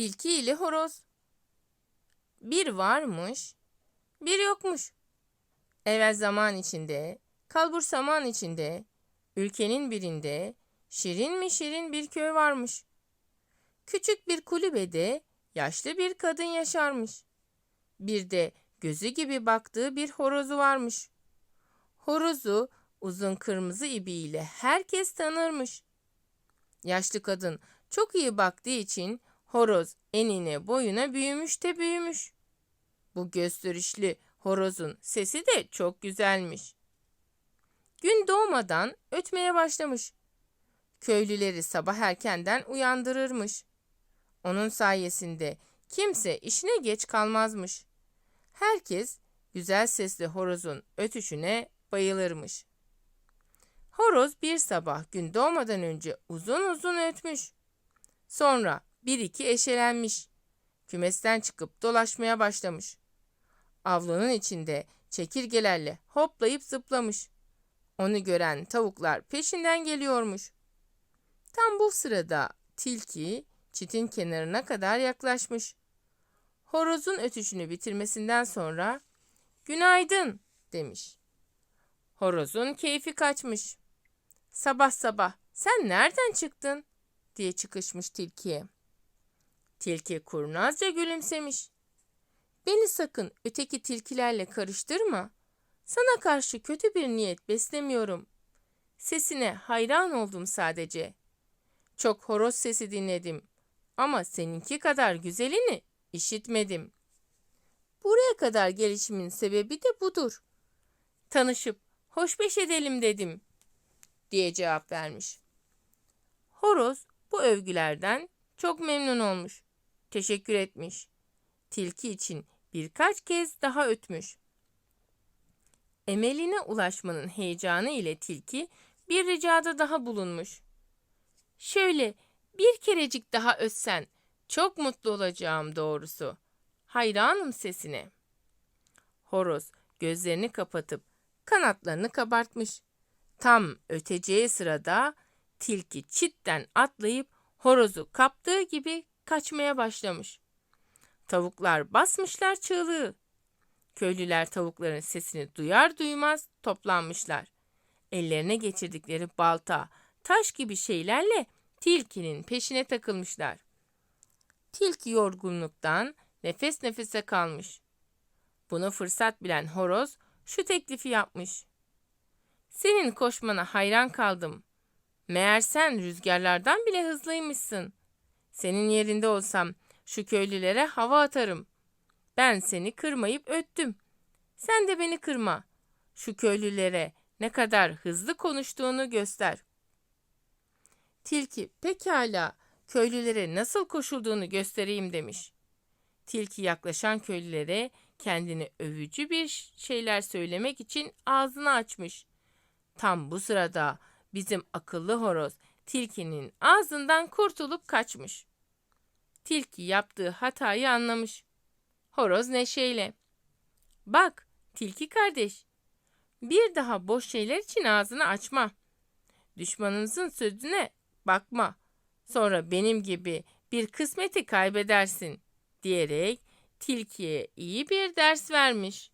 Tilki ile horoz. Bir varmış, bir yokmuş. Evvel zaman içinde, kalbur saman içinde, ülkenin birinde şirin mi şirin bir köy varmış. Küçük bir kulübede yaşlı bir kadın yaşarmış. Bir de gözü gibi baktığı bir horozu varmış. Horozu uzun kırmızı ibiyle herkes tanırmış. Yaşlı kadın çok iyi baktığı için horoz enine boyuna büyümüş de büyümüş. Bu gösterişli horozun sesi de çok güzelmiş. Gün doğmadan ötmeye başlamış. Köylüleri sabah erkenden uyandırırmış. Onun sayesinde kimse işine geç kalmazmış. Herkes güzel sesli horozun ötüşüne bayılırmış. Horoz bir sabah gün doğmadan önce uzun uzun ötmüş. Sonra bir iki eşelenmiş. Kümesten çıkıp dolaşmaya başlamış. Avlunun içinde çekirgelerle hoplayıp zıplamış. Onu gören tavuklar peşinden geliyormuş. Tam bu sırada tilki çitin kenarına kadar yaklaşmış. Horozun ötüşünü bitirmesinden sonra "Günaydın." demiş. Horozun keyfi kaçmış. Sabah sabah sen nereden çıktın? diye çıkışmış tilkiye. Tilki kurnazca gülümsemiş. Beni sakın öteki tilkilerle karıştırma. Sana karşı kötü bir niyet beslemiyorum. Sesine hayran oldum sadece. Çok horoz sesi dinledim ama seninki kadar güzelini işitmedim. Buraya kadar gelişimin sebebi de budur. Tanışıp hoşbeş edelim dedim diye cevap vermiş. Horoz bu övgülerden çok memnun olmuş. Teşekkür etmiş. Tilki için birkaç kez daha ötmüş. Emeline ulaşmanın heyecanı ile tilki bir ricada daha bulunmuş. Şöyle bir kerecik daha ötsen çok mutlu olacağım doğrusu. Hayranım sesine. Horoz gözlerini kapatıp kanatlarını kabartmış. Tam öteceği sırada tilki çitten atlayıp horozu kaptığı gibi kaçmaya başlamış. Tavuklar basmışlar çığlığı. Köylüler tavukların sesini duyar duymaz toplanmışlar. Ellerine geçirdikleri balta, taş gibi şeylerle tilkinin peşine takılmışlar. Tilki yorgunluktan nefes nefese kalmış. Bunu fırsat bilen horoz şu teklifi yapmış. Senin koşmana hayran kaldım. Meğer sen rüzgarlardan bile hızlıymışsın. Senin yerinde olsam şu köylülere hava atarım. Ben seni kırmayıp öttüm. Sen de beni kırma. Şu köylülere ne kadar hızlı konuştuğunu göster. Tilki pekala köylülere nasıl koşulduğunu göstereyim demiş. Tilki yaklaşan köylülere kendini övücü bir şeyler söylemek için ağzını açmış. Tam bu sırada bizim akıllı horoz tilkinin ağzından kurtulup kaçmış. Tilki yaptığı hatayı anlamış. Horoz neşeyle. Bak tilki kardeş, bir daha boş şeyler için ağzını açma. Düşmanınızın sözüne bakma. Sonra benim gibi bir kısmeti kaybedersin diyerek tilkiye iyi bir ders vermiş.